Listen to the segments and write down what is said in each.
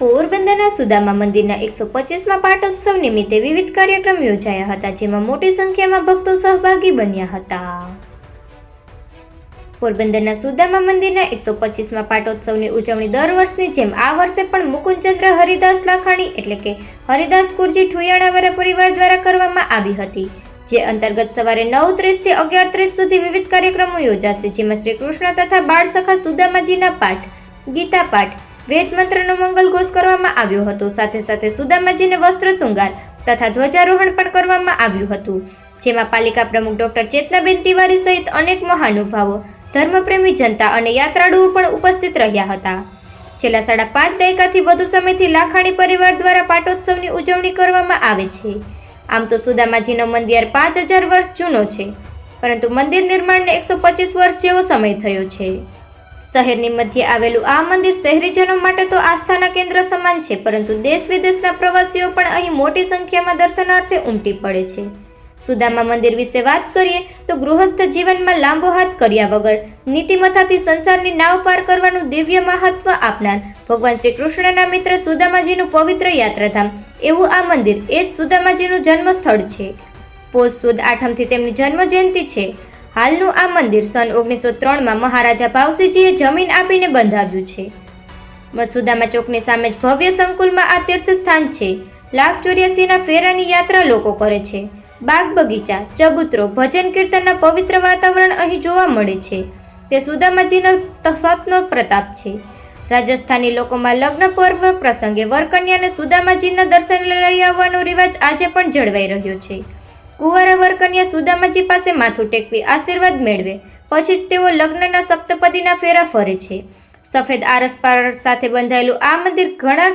પોરબંદરના સુદામા મંદિરના એકસો પચીસમાં પાટોત્સવ નિમિત્તે વિવિધ કાર્યક્રમ યોજાયા હતા, જેમાં મોટી સંખ્યામાં ભક્તો સહભાગી બન્યા હતા. પોરબંદરના સુદામા મંદિરના એકસો પચીસમાં પાટોત્સવની ઉજવણી દર વર્ષની જેમ આ વર્ષે પણ મુકુંદચંદ્ર, હરિદાસ લાખાણી એટલે કે હરિદાસ કુરજી ઠુયાણાવાળા પરિવાર દ્વારા કરવામાં આવી હતી, જે અંતર્ગત સવારે નવ ત્રીસથી અગિયાર ત્રીસ સુધી વિવિધ કાર્યક્રમો યોજાશે, જેમાં શ્રી કૃષ્ણ તથા બાળ સખા સુદામાજીના પાઠ, ગીતા પાઠ વેદ મંત્રનો મંગલ ઘોષ કરવામાં આવ્યો હતો. સાથે સાથે સુદામાજીને વસ્ત્ર શૃંગાર તથા ધ્વજારોહણ પણ કરવામાં આવ્યું હતું. જેમાં પાલિકા પ્રમુખ ડોક્ટર ચેતનાબેન તિવારી સહિત અનેક મહાનુભાવો, ધર્મપ્રેમી જનતા અને યાત્રાળુઓ પણ ઉપસ્થિત રહ્યા હતા. છેલ્લા સાડા પાંચ દાયકાથી વધુ સમયથી લાખાણી પરિવાર દ્વારા પાટોત્સવની ઉજવણી કરવામાં આવે છે. આમ તો સુદામાજીનો મંદિર પાંચ હજાર વર્ષ જૂનો છે, પરંતુ મંદિર નિર્માણને એકસો પચીસ વર્ષ જેવો સમય થયો છે. શહેરની મધ્યે આવેલું આ મંદિર શહેરીજનો માટે તો આસ્થાના કેન્દ્ર સમાન છે, પરંતુ દેશ વિદેશના પ્રવાસીઓ પણ અહીં મોટી સંખ્યામાં દર્શનાર્થે ઉમટી પડે છે. સુદામા મંદિર વિશે વાત કરીએ તો ગૃહસ્થ જીવનમાં લાંબો હાથ કર્યા વગર નીતિમથાથી સંસારની નાવ પાર કરવાનું દિવ્ય મહત્વ આપનાર ભગવાન શ્રી કૃષ્ણના મિત્ર સુદામાજીનું પવિત્ર યાત્રાધામ. એવું આ મંદિર એ જ સુદામાજીનું જન્મસ્થળ છે. પોષ સુદ આઠમથી તેમની જન્મ જયંતિ છે. હાલનું આ મંદિર સન ઓગણીસો ત્રણમાં મહારાજા ભાવસિંહજીએ જમીન આપીને બંધાવ્યું છે. મસુદામાં ચોકની સામે જ ભવ્ય સંકુલમાં આ તીર્થસ્થાન છે. લાખ ચોર્યાસીના ફેરાની યાત્રા લોકો કરે છે. બાગ બગીચા, ચબૂતરો, ભજન કીર્તનના પવિત્ર વાતાવરણ અહીં જોવા મળે છે. તે સુદામાજીનો સતનો પ્રતાપ છે. રાજસ્થાની લોકોમાં લગ્ન પર્વ પ્રસંગે વરકન્યાને સુદામાજીના દર્શન લઈ આવવાનો રિવાજ આજે પણ જળવાઈ રહ્યો છે. કુંવારા વરકન્યા સુદામાજી પાસે માથું ટેકવી આશીર્વાદ મેળવે. પછી જ તેઓ લગ્નના સપ્તપદીના ફેરા ફરે છે. સફેદ આરસપાર સાથે બંધાયેલું આ મંદિર ઘણા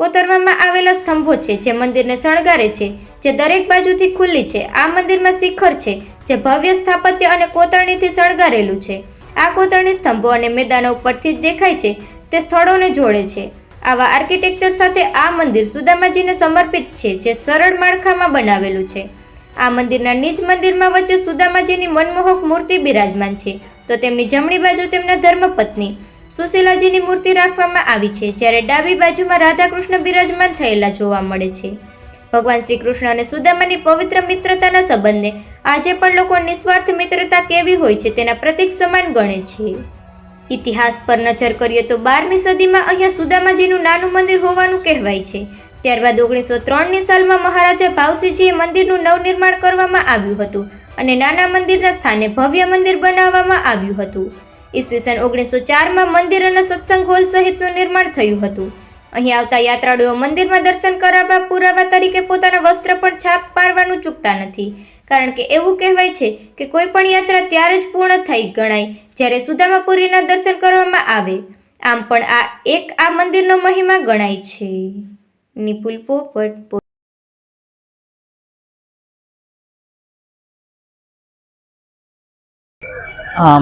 કોતરવામાં આવેલા સ્તંભો છે, જે મંદિરને શણગારે છે, જે દરેક બાજુથી ખુલ્લી છે. આ મંદિરમાં શિખર છે, જે ભવ્ય સ્થાપત્ય અને કોતરણીથી શણગારેલું છે. આ કોતરણી સ્તંભો અને મેદાનો ઉપરથી જ દેખાય છે, તે સ્થળોને જોડે છે. આવા આર્કિટેક્ચર સાથે આ મંદિર સુદામાજીને સમર્પિત છે, જે સરળ માળખામાં બનાવેલું છે. આ મંદિરના નિજ મંદિરમાં વચ્ચે સુદામાજીની મનમોહક મૂર્તિ બિરાજમાન છે. તો તેમની જમણી બાજુ તેમના ધર્મપત્ની સુશીલાજીની મૂર્તિ રાખવામાં આવી છે, જ્યારે ડાબી બાજુમાં રાધાકૃષ્ણ બિરાજમાન થયેલા જોવા મળે છે. ભગવાન શ્રી કૃષ્ણ અને સુદામાની પવિત્ર મિત્રતાના સંબંધને આજે પણ લોકો નિસ્વાર્થ મિત્રતા કેવી હોય છે તેના પ્રતીક સમાન ગણે છે. ઇતિહાસ પર નજર કરીએ તો બારમી સદીમાં અહીંયા સુદામાજીનું નાનું મંદિર હોવાનું કહેવાય છે. ત્યારબાદ ઓગણીસો ત્રણની સાલમાં મહારાજા ભાવસિંહજીએ મંદિરનું નવનિર્માણ કરવામાં આવ્યું હતું અને નાના મંદિરના સ્થાને ભવ્ય મંદિર બનાવવામાં આવ્યું હતું. ઈસવીસન ઓગણીસો ચારમાં મંદિર અને સત્સંગ હોલ સહિતનું નિર્માણ થયું હતું. અહીં આવતા યાત્રાળુઓ મંદિરમાં દર્શન કરાવવા, પુરાવા તરીકે પોતાના વસ્ત્ર પણ છાપ પાડવાનું ચૂકતા નથી. કારણ કે એવું કહેવાય છે કે કોઈ પણ યાત્રા ત્યારે જ પૂર્ણ થઈ ગણાય, જ્યારે સુદામાપુરીના દર્શન કરવામાં આવે. આમ પણ આ એક આ મંદિરનો મહિમા ગણાય છે. નિપુલ પોપટ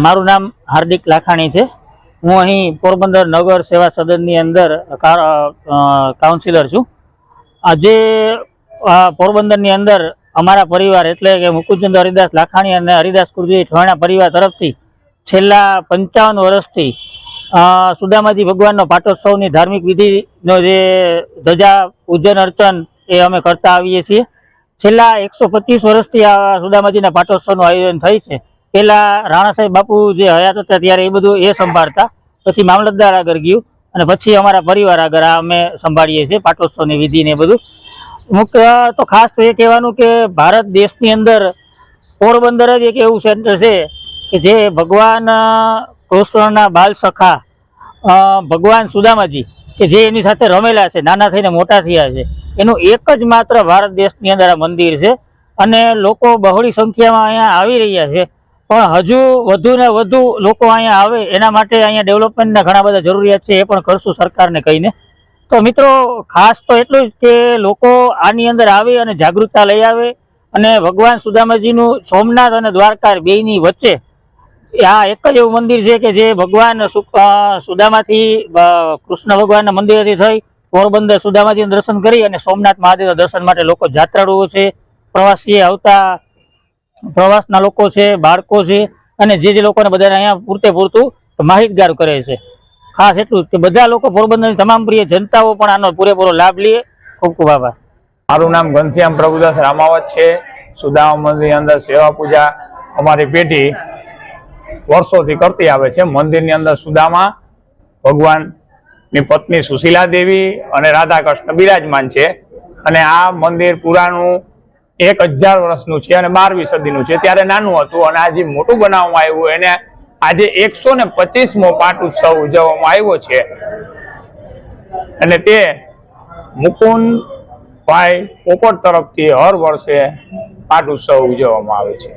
મારું નામ હાર્દિક લાખાણી છે. હું અહીં પોરબંદર નગર સેવા સદનની અંદર કાઉન્સિલર છું. આજે પોરબંદરની અંદર અમારા પરિવાર એટલે કે મુકુદચંદ હરિદાસ લાખાણી અને હરિદાસ કુરજી ઠવાણા પરિવાર તરફથી છેલ્લા પંચાવન વર્ષથી સુદામાજી ભગવાનનો પાટોત્સવની ધાર્મિક વિધિનો જે ધજા, પૂજન, અર્ચન એ અમે કરતા આવીએ છીએ. છેલ્લા એકસો પચીસ વર્ષથી આ સુદામાજીના પાટોત્સવનું આયોજન થાય છે. પહેલાં રાણા સાહેબ બાપુ જે હયાત હતા ત્યારે એ બધું એ સંભાળતા, પછી મામલતદાર આગળ ગયું અને પછી અમારા પરિવાર આગળ આ અમે સંભાળીએ છીએ પાટોત્સવની વિધિને બધું. મુખ્ય તો ખાસ તો એ કહેવાનું કે ભારત દેશની અંદર પોરબંદર જ એક એવું સેન્ટર છે કે જે ભગવાન કૃષ્ણના બાલ સખા ભગવાન સુદામાજી, કે જે એની સાથે રમેલા છે, નાના થઈને મોટા થયા છે, એનું એક જ માત્ર ભારત દેશની અંદર આ મંદિર છે અને લોકો બહોળી સંખ્યામાં અહીંયા આવી રહ્યા છે. પણ હજુ વધુ ને વધુ લોકો અહીંયા આવે, એના માટે અહીંયા ડેવલપમેન્ટના ઘણા બધા જરૂરિયાત છે, એ પણ કરશું સરકારને કહીને. તો મિત્રો, ખાસ તો એટલું જ કે લોકો આની અંદર આવે અને જાગૃતતા લઈ આવે અને ભગવાન સુદામાજીનું સોમનાથ અને દ્વારકા બેયની વચ્ચે આ એક જ એવું મંદિર છે કે જે ભગવાન સુદામાથી કૃષ્ણ ભગવાનના મંદિરેથી થઈ પોરબંદર સુદામાજી દર્શન કરી અને સોમનાથ મહાદેવના દર્શન માટે લોકો જાત્રાળુઓ છે પ્રવાસી આવતા પ્રવાસના લોકો છે, બાળકો છે અને જે જે લોકોને બધાને અહીંયા પૂરતે પૂરતું માહિતગાર કરે છે. ખાસ એટલું કે બધા લોકો પોરબંદરની તમામ પ્રિય જનતાઓ પણ આનો પૂરેપૂરો લાભ લે. ખૂબ ખૂબ આભાર. મારું નામ ઘનશ્યામ પ્રભુદાસ રામાવત છે. સુદામા મંદિરની અંદર સેવા પૂજા અમારી પેઢી વર્ષોથી કરતી આવે છે. મંદિરની અંદર સુદામા, ભગવાનની પત્ની સુશીલા દેવી અને રાધા કૃષ્ણ બિરાજમાન છે. અને આ મંદિર પુરાનું એક હજાર વર્ષનું છે અને બારમી સદીનું છે. ત્યારે નાનું હતું અને આજે મોટું બનાવવામાં આવ્યું. એને આજે એકસો ને પચીસમો પાટ ઉત્સવ ઉજવવામાં આવ્યો છે. અને તે મુકુંદ ભાઈ પોપટ તરફથી હર વર્ષે પાટ ઉત્સવ ઉજવવામાં આવે છે.